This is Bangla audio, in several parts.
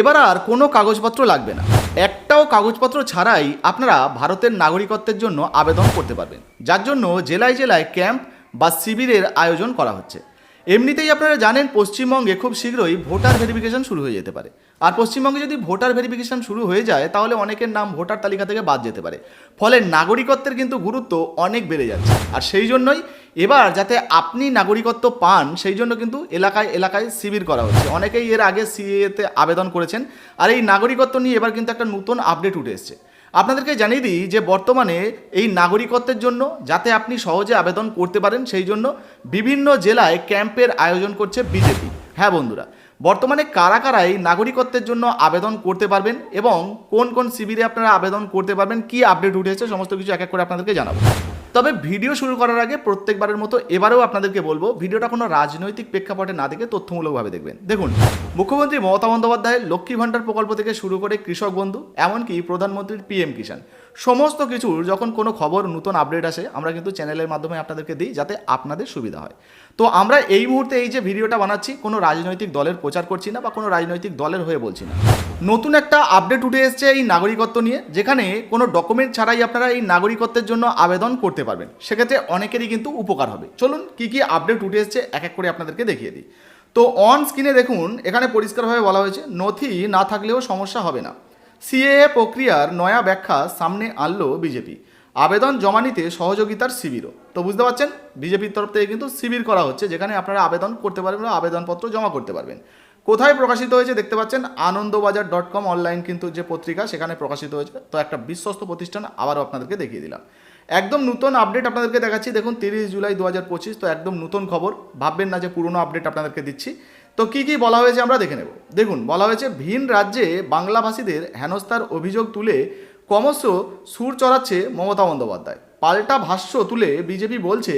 এবার আর কোনো কাগজপত্র লাগবে না। একটাও কাগজপত্র ছাড়াই আপনারা ভারতের নাগরিকত্বের জন্য আবেদন করতে পারবেন। যার জন্য জেলায় জেলায় ক্যাম্প বা শিবিরের আয়োজন করা হচ্ছে। এমনিতেই আপনারা জানেন, পশ্চিমবঙ্গে খুব শীঘ্রই ভোটার ভেরিফিকেশন শুরু হয়ে যেতে পারে। আর পশ্চিমবঙ্গে যদি ভোটার ভেরিফিকেশন শুরু হয়ে যায়, তাহলে অনেকের নাম ভোটার তালিকা থেকে বাদ যেতে পারে। ফলে নাগরিকত্বের কিন্তু গুরুত্ব অনেক বেড়ে যাচ্ছে। আর সেই জন্যই এবার যাতে আপনি নাগরিকত্ব পান, সেই জন্য কিন্তু এলাকায় এলাকায় শিবির করা হচ্ছে। অনেকেই এর আগে সিএতে আবেদন করেছেন, আর এই নাগরিকত্ব নিয়ে এবার কিন্তু একটা নতুন আপডেট উঠে এসছে। আপনাদেরকে জানিয়ে দিই যে, বর্তমানে এই নাগরিকত্বের জন্য যাতে আপনি সহজে আবেদন করতে পারেন, সেই জন্য বিভিন্ন জেলায় ক্যাম্পের আয়োজন করছে বিজেপি। হ্যাঁ বন্ধুরা, বর্তমানে কারা কারা এই নাগরিকত্বের জন্য আবেদন করতে পারবেন এবং কোন কোন শিবিরে আপনারা আবেদন করতে পারবেন, কি আপডেট উঠেছে সমস্ত কিছু এক এক করে আপনাদেরকে জানাব। তবে ভিডিও শুরু করার আগে প্রত্যেকবারের মতো এবারেও আপনাদেরকে বলব, ভিডিওটা কোনো রাজনৈতিক প্রেক্ষাপটে না দেখে তথ্যমূলকভাবে দেখবেন। দেখুন, মুখ্যমন্ত্রী মমতা বন্দ্যোপাধ্যায় লক্ষ্মী ভাণ্ডার প্রকল্প থেকে শুরু করে কৃষক বন্ধু, এমনকি প্রধানমন্ত্রীর পিএম কিষাণ। সমস্ত কিছুর যখন কোনো খবর, নতুন আপডেট আসে, আমরা কিন্তু চ্যানেলের মাধ্যমে আপনাদেরকে দিই যাতে আপনাদের সুবিধা হয়। তো আমরা এই মুহূর্তে এই যে ভিডিওটা বানাচ্ছি, কোনো রাজনৈতিক দলের প্রচার করছি না বা কোনো রাজনৈতিক দলের হয়ে বলছি না। নতুন একটা আপডেট উঠে এসছে এই নাগরিকত্ব নিয়ে, যেখানে কোনো ডকুমেন্ট ছাড়াই আপনারা এই নাগরিকত্বের জন্য আবেদন করতে পারবেন। সেক্ষেত্রে অনেকেরই কিন্তু উপকার হবে। চলুন কি কি আপডেট উঠে এসছে, এক এক করে আপনাদেরকে দেখিয়ে দিই। তো অন স্ক্রিনে দেখুন, এখানে পরিষ্কারভাবে বলা হয়েছে, নথি না থাকলেও সমস্যা হবে না। সিএএ প্রক্রিয়ার নয়া ব্যাখ্যা সামনে আনলো বিজেপি। আবেদন জমা নিতে সহযোগিতার শিবিরও। তো বুঝতে পারছেন? বিজেপির তরফ থেকে কিন্তু শিবির করা হচ্ছে, যেখানে আপনারা আবেদন করতে পারবেন বা আবেদনপত্র জমা করতে পারবেন। কোথায় প্রকাশিত হয়েছে দেখতে পাচ্ছেন? আনন্দবাজার ডট কম অনলাইন কিন্তু যে পত্রিকা, সেখানে প্রকাশিত হয়েছে। তো একটা বিশ্বস্ত প্রতিষ্ঠান, আবারও আপনাদেরকে দেখিয়ে দিলাম। একদম নতুন আপডেট আপনাদেরকে দেখাচ্ছি। দেখুন, তিরিশ জুলাই দু হাজার পঁচিশ, তো একদম নতুন খবর। ভাববেন না যে পুরনো আপডেট আপনাদেরকে দিচ্ছি। তো কি কি বলা হয়েছে আমরা দেখে নেব। দেখুন, বলা হয়েছে ভিন রাজ্যে বাংলাভাষীদের হেনস্থার অভিযোগ তুলে ক্রমশ সুর চড়াচ্ছে মমতা বন্দ্যোপাধ্যায়। পাল্টা ভাষ্য তুলে বিজেপি বলছে,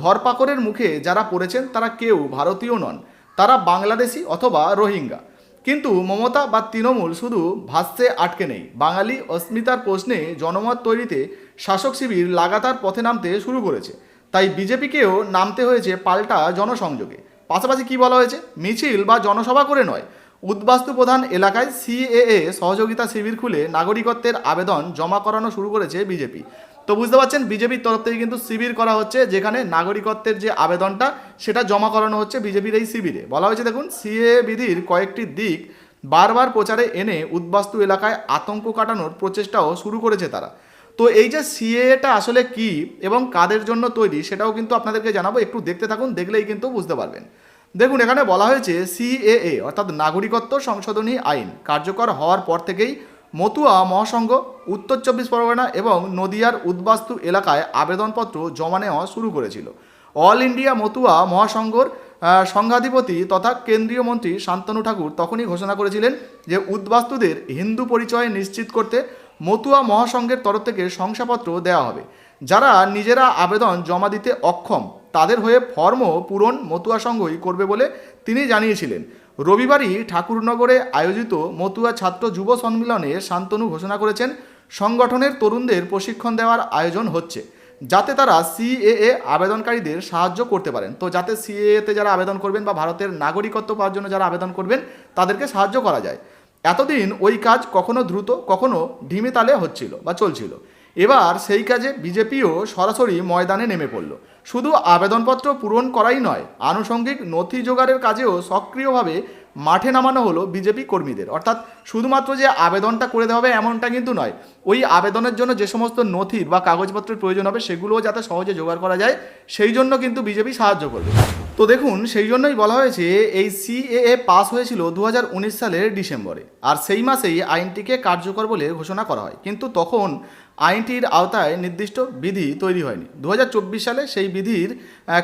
ধরপাকড়ের মুখে যারা পড়েছেন তারা কেউ ভারতীয় নন, তারা বাংলাদেশি অথবা রোহিঙ্গা। কিন্তু মমতা বা তৃণমূল শুধু ভাষ্যে আটকে নেই। বাঙালি অস্মিতার প্রশ্নে জনমত তৈরিতে শাসক শিবির লাগাতার পথে নামতে শুরু করেছে। তাই বিজেপিকেও নামতে হয়েছে পাল্টা জনসংযোগে। পাশাপাশি কি বলা হয়েছে? মিছিল বা জনসভা করে নয়, উদ্বাস্তু প্রধান এলাকায় সিএএ সহযোগিতা শিবির খুলে নাগরিকত্বের আবেদন জমা করানো শুরু করেছে বিজেপি। তো বুঝতে পারছেন, বিজেপির তরফ থেকে কিন্তু শিবির করা হচ্ছে, যেখানে নাগরিকত্বের যে আবেদনটা, সেটা জমা করানো হচ্ছে বিজেপির এই শিবিরে। বলা হয়েছে, দেখুন সিএ বিধির কয়েকটি দিক বারবার প্রচারে এনে উদ্বাস্তু এলাকায় আতঙ্ক কাটানোর প্রচেষ্টাও শুরু করেছে তারা। তো এই যে সিএটা আসলে কি এবং কাদের জন্য তৈরি সেটাও কিন্তু আপনাদেরকে জানাব। একটু দেখতে থাকুন, দেখলেই কিন্তু বুঝতে পারবেন। দেখুন, এখানে বলা হয়েছে সিএএ অর্থাৎ নাগরিকত্ব সংশোধনী আইন, কার্যকর হওয়ার পর থেকেই মতুয়া মহাসংঘ, উত্তর চব্বিশ পরগনা এবং নদিয়ার উদ্বাস্তু এলাকায় আবেদনপত্র জমা নেওয়া শুরু করেছিল। অল ইন্ডিয়া মতুয়া মহাসংঘর সংঘাধিপতি তথা কেন্দ্রীয় মন্ত্রী শান্তনু ঠাকুর তখনই ঘোষণা করেছিলেন যে উদ্বাস্তুদের হিন্দু পরিচয় নিশ্চিত করতে মতুয়া মহাসংঘের তরফ থেকে শংসাপত্র দেওয়া হবে। যারা নিজেরা আবেদন জমা দিতে অক্ষম, তাদের হয়ে ফর্ম পূরণ মতুয়া সংঘই করবে বলে তিনি জানিয়েছিলেন। রবিবারই ঠাকুরনগরে আয়োজিত মতুয়া ছাত্র যুব সম্মিলনে শান্তনু ঘোষণা করেছেন, সংগঠনের তরুণদের প্রশিক্ষণ দেওয়ার আয়োজন হচ্ছে, যাতে তারা সিএএ আবেদনকারীদের সাহায্য করতে পারেন। তো যাতে সিএএতে যারা আবেদন করবেন বা ভারতের নাগরিকত্ব পাওয়ার জন্য যারা আবেদন করবেন, তাদেরকে সাহায্য করা যায়। এতদিন ওই কাজ কখনো দ্রুত, কখনো ঢিমে তালে হচ্ছিল বা চলছিল। এবার সেই কাজে বিজেপিও সরাসরি ময়দানে নেমে পড়ল। শুধু আবেদনপত্র পূরণ করাই নয়, আনুষঙ্গিক নথি জোগাড়ের কাজেও সক্রিয়ভাবে মাঠে নামানো হলো বিজেপি কর্মীদের। অর্থাৎ শুধুমাত্র যে আবেদনটা করে দেওয়া হবে এমনটা কিন্তু নয়, ওই আবেদনের জন্য যে সমস্ত নথির বা কাগজপত্রের প্রয়োজন হবে সেগুলোও যাতে সহজে জোগাড় করা যায়, সেই জন্য কিন্তু বিজেপি সাহায্য করবে। তো দেখুন, সেই জন্যই বলা হয়েছে এই সিএএ পাস হয়েছিল দু হাজার উনিশ সালের ডিসেম্বরে। আর সেই মাসেই আইনটিকে কার্যকর বলে ঘোষণা করা হয়। কিন্তু তখন আইনটির আওতায় নির্দিষ্ট বিধি তৈরি হয়নি। দু হাজার চব্বিশ সালে সেই বিধির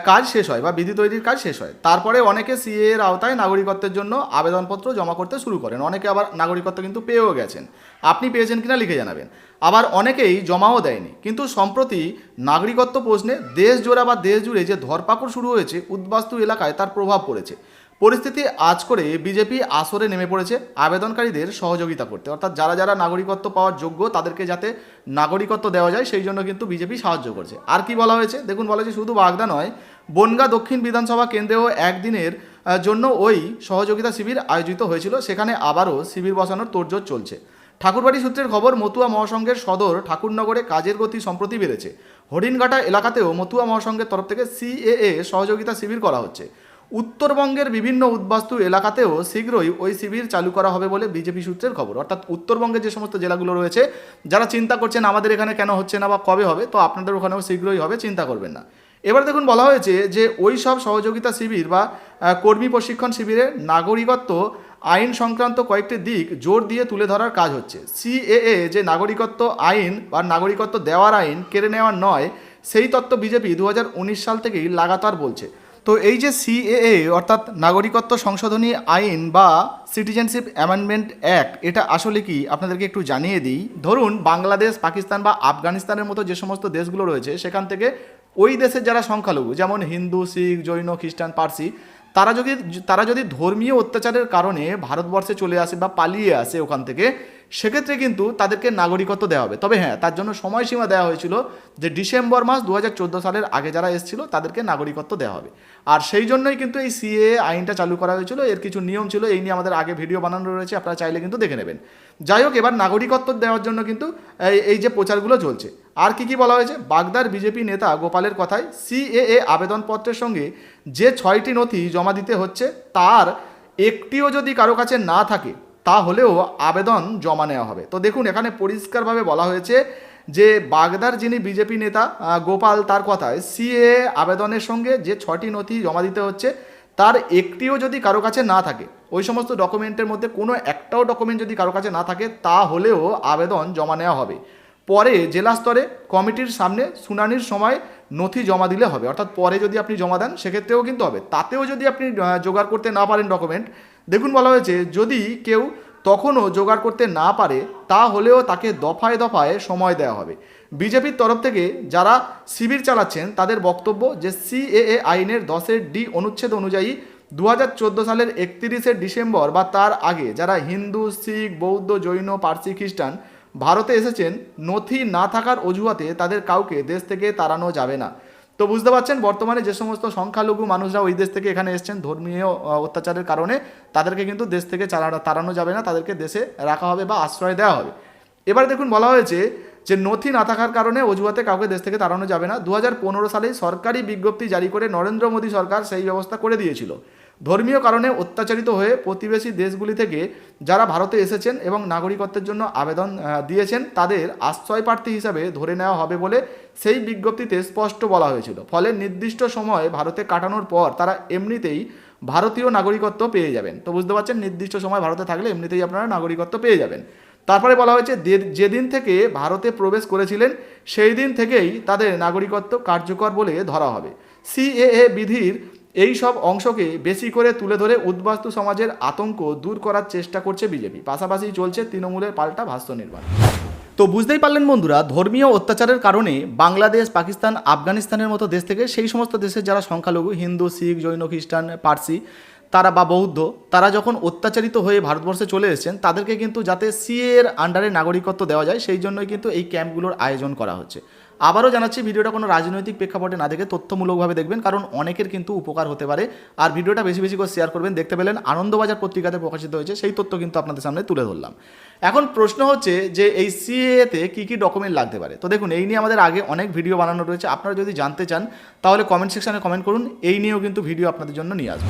কাজ শেষ হয় বা বিধি তৈরির কাজ শেষ হয়। তারপরে অনেকে সিএ এর আওতায় নাগরিকত্বের জন্য আবেদনপত্র জমা করতে শুরু করেন। অনেকে আবার নাগরিকত্ব কিন্তু পেয়েও গেছেন। আপনি পেয়েছেন কিনা লিখে জানাবেন। আবার অনেকেই জমাও দেয়নি। কিন্তু সম্প্রতি নাগরিকত্ব প্রশ্নে দেশ জোড়া বা দেশ জুড়ে যে ধরপাকড় শুরু হয়েছে, উদ্বাস্তু এলাকায় তার প্রভাব পড়েছে। পরিস্থিতি আজ করে বিজেপি আসরে নেমে পড়েছে আবেদনকারীদের সহযোগিতা করতে। অর্থাৎ যারা যারা নাগরিকত্ব পাওয়ার যোগ্য, তাদেরকে যাতে নাগরিকত্ব দেওয়া যায়, সেই জন্য কিন্তু বিজেপি সাহায্য করছে। আর কি বলা হয়েছে? দেখুন, বলা হয়েছে শুধু বাগদা নয়, বনগা দক্ষিণ বিধানসভা কেন্দ্রেও একদিনের জন্য ওই সহযোগিতা শিবির আয়োজিত হয়েছিল। সেখানে আবারও শিবির বসানোর তোড়জোড় চলছে। ঠাকুরবাড়ি সূত্রের খবর, মতুয়া মহাসংঘের সদর ঠাকুরনগরে কাজের গতি সম্প্রতি বেড়েছে। হরিণঘাটা এলাকাতেও মতুয়া মহাসংঘের তরফ থেকে সিএএ সহযোগিতা শিবির করা হচ্ছে। উত্তরবঙ্গের বিভিন্ন উদ্বাস্তু এলাকাতেও শীঘ্রই ওই শিবির চালু করা হবে বলে বিজেপি সূত্রের খবর। অর্থাৎ উত্তরবঙ্গের যে সমস্ত জেলাগুলো রয়েছে, যারা চিন্তা করছেন আমাদের এখানে কেন হচ্ছে না বা কবে হবে, তো আপনাদের ওখানেও শীঘ্রই হবে, চিন্তা করবেন না। এবার দেখুন, বলা হয়েছে যে ওই সব সহযোগিতা শিবির বা কর্মী প্রশিক্ষণ শিবিরে নাগরিকত্ব আইন সংক্রান্ত কয়েকটি দিক জোর দিয়ে তুলে ধরার কাজ হচ্ছে। সিএএ যে নাগরিকত্ব আইন বা নাগরিকত্ব দেওয়ার আইন কেড়ে নেওয়ার নয়, সেই তত্ত্ব বিজেপি দু হাজার উনিশ সাল থেকেই লাগাতার বলছে। তো এই যে সিএএ অর্থাৎ নাগরিকত্ব সংশোধনী আইন বা সিটিজেনশিপ অ্যামেন্ডমেন্ট অ্যাক্ট এটা আসলে কি? আপনাদেরকে একটু জানিয়ে দিই। ধরুন, বাংলাদেশ, পাকিস্তান বা আফগানিস্তানের মতো যে সমস্ত দেশগুলো রয়েছে, সেখান থেকে ওই দেশের যারা সংখ্যালঘু, যেমন হিন্দু, শিখ, জৈন, খ্রিস্টান, পার্সি, তারা যদি তারা যদি ধর্মীয় অত্যাচারের কারণে ভারতবর্ষে চলে আসে বা পালিয়ে আসে ওখান থেকে সেক্ষেত্রে কিন্তু তাদেরকে নাগরিকত্ব দেওয়া হবে। তবে হ্যাঁ তার জন্য সময়সীমা দেওয়া হয়েছিল যে ডিসেম্বর মাস দু হাজার চোদ্দ সালের আগে যারা এসেছিল তাদেরকে নাগরিকত্ব দেওয়া হবে। আর সেই জন্যই কিন্তু এই সিএ আইনটা চালু করা হয়েছিল। এর কিছু নিয়ম ছিল, এই নিয়ে আমাদের আগে ভিডিও বানানো রয়েছে, আপনারা চাইলে কিন্তু দেখে নেবেন। যাই হোক, এবার নাগরিকত্ব দেওয়ার জন্য কিন্তু এই- যে প্রচারগুলো চলছে, আর কি কি বলা হয়েছে? বাগদার বিজেপি নেতা গোপালের কথায় সিএএ আবেদনপত্রের সঙ্গে যে ছয়টি নথি জমা দিতে হচ্ছে, তার একটিও যদি কারও কাছে না থাকে তাহলেও আবেদন জমা নেওয়া হবে। তো দেখুন, এখানে পরিষ্কারভাবে বলা হয়েছে যে বাগদার যিনি বিজেপি নেতা গোপাল, তার কথায় সিএ আবেদনের সঙ্গে যে ছটি নথি জমা দিতে হচ্ছে, তার একটিও যদি কারও কাছে না থাকে, ওই সমস্ত ডকুমেন্টের মধ্যে কোনো একটাও ডকুমেন্ট যদি কারও কাছে না থাকে, তাহলেও আবেদন জমা নেওয়া হবে। পরে জেলা স্তরে কমিটির সামনে শুনানির সময় নথি জমা দিলে হবে। অর্থাৎ পরে যদি আপনি জমা দেন, সেক্ষেত্রেও কিন্তু হবে। তাতেও যদি আপনি জোগাড় করতে না পারেন ডকুমেন্ট দেখুন বলা হয়েছে, যদি কেউ তখনও জোগাড় করতে না পারে, তাহলেও তাকে দফায় দফায় সময় দেওয়া হবে। বিজেপির তরফ থেকে যারা শিবির চালাচ্ছেন, তাদের বক্তব্য যে সিএএ আইনের দশের ডি অনুচ্ছেদ অনুযায়ী দু হাজার চোদ্দ সালের একত্রিশে ডিসেম্বর বা তার আগে যারা হিন্দু, শিখ, বৌদ্ধ, জৈন, পার্সি, খ্রিস্টান ভারতে এসেছেন, নথি না থাকার অজুহাতে তাদের কাউকে দেশ থেকে তাড়ানো যাবে না। তো বুঝতে পারছেন, বর্তমানে যে সমস্ত সংখ্যালঘু মানুষরা ওই দেশ থেকে এখানে এসছেন, ধর্মীয় অত্যাচারের কারণে, তাদেরকে কিন্তু দেশ থেকে তাড়ানো যাবে না, তাদেরকে দেশে রাখা হবে বা আশ্রয় দেওয়া হবে। এবার দেখুন, বলা হয়েছে যে নথি না থাকার কারণে অজুহাতে কাউকে দেশ থেকে তাড়ানো যাবে না। দু হাজার পনেরো সালে সরকারি বিজ্ঞপ্তি জারি করে নরেন্দ্র মোদী সরকার সেই ব্যবস্থা করে দিয়েছিল। ধর্মীয় কারণে অত্যাচারিত হয়ে প্রতিবেশী দেশগুলি থেকে যারা ভারতে এসেছেন এবং নাগরিকত্বের জন্য আবেদন দিয়েছেন, তাদের আশ্রয় প্রার্থী হিসাবে ধরে নেওয়া হবে বলে সেই বিজ্ঞপ্তিতে স্পষ্ট বলা হয়েছিল। ফলে নির্দিষ্ট সময় ভারতে কাটানোর পর তারা এমনিতেই ভারতীয় নাগরিকত্ব পেয়ে যাবেন। তো বুঝতে পারছেন? নির্দিষ্ট সময় ভারতে থাকলে এমনিতেই আপনারা নাগরিকত্ব পেয়ে যাবেন। তারপরে বলা হয়েছে যেদিন থেকে ভারতে প্রবেশ করেছিলেন, সেই দিন থেকেই তাদের নাগরিকত্ব কার্যকর বলে ধরা হবে। সিএএ বিধির এই সব অংশকে বেশি করে তুলে ধরে উদ্বাস্তু সমাজের আতঙ্ক দূর করার চেষ্টা করছে বিজেপি। পাশাপাশি চলছে তৃণমূলের পাল্টা ভাষ্য নির্মাণ। তো বুঝতেই পারলেন বন্ধুরা, ধর্মীয় অত্যাচারের কারণে বাংলাদেশ, পাকিস্তান, আফগানিস্তানের মতো দেশ থেকে সেই সমস্ত দেশের যারা সংখ্যালঘু, হিন্দু, শিখ, জৈন, খ্রিস্টান, পার্সি, তারা বা বৌদ্ধ, তারা যখন অত্যাচারিত হয়ে ভারতবর্ষে চলে এসেছেন, তাদেরকে কিন্তু যাতে সিএ এর আন্ডারে নাগরিকত্ব দেওয়া যায়, সেই জন্যই কিন্তু এই ক্যাম্পগুলোর আয়োজন করা হচ্ছে। আবারও জানাচ্ছি, ভিডিওটা কোনো রাজনৈতিক প্রেক্ষাপটে না দেখে তথ্যমূলকভাবে দেখবেন, কারণ অনেকের কিন্তু উপকার হতে পারে। আর ভিডিওটা বেশি বেশি করে শেয়ার করবেন, দেখতে পেলেন আনন্দবাজার পত্রিকাতে প্রকাশিত হয়েছে, সেই তথ্য কিন্তু আপনাদের সামনে তুলে ধরলাম। এখন প্রশ্ন হচ্ছে যে, এই সিএতে কী কী ডকুমেন্ট লাগতে পারে? তো দেখুন, এই নিয়ে আমাদের আগে অনেক ভিডিও বানানো রয়েছে, আপনারা যদি জানতে চান, তাহলে কমেন্ট সেকশানে কমেন্ট করুন, এই নিয়েও কিন্তু ভিডিও আপনাদের জন্য নিয়ে আসব।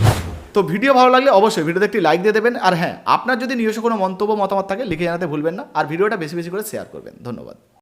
তো ভিডিও ভালো লাগলে অবশ্যই ভিডিওতে একটি লাইক দিয়ে দেবেন, আর হ্যাঁ আপনার যদি নিজস্ব কোনো মন্তব্য, মতামত থাকে, লিখে জানাতে ভুলবেন না, আর ভিডিওটা বেশি বেশি করে শেয়ার করবেন। ধন্যবাদ।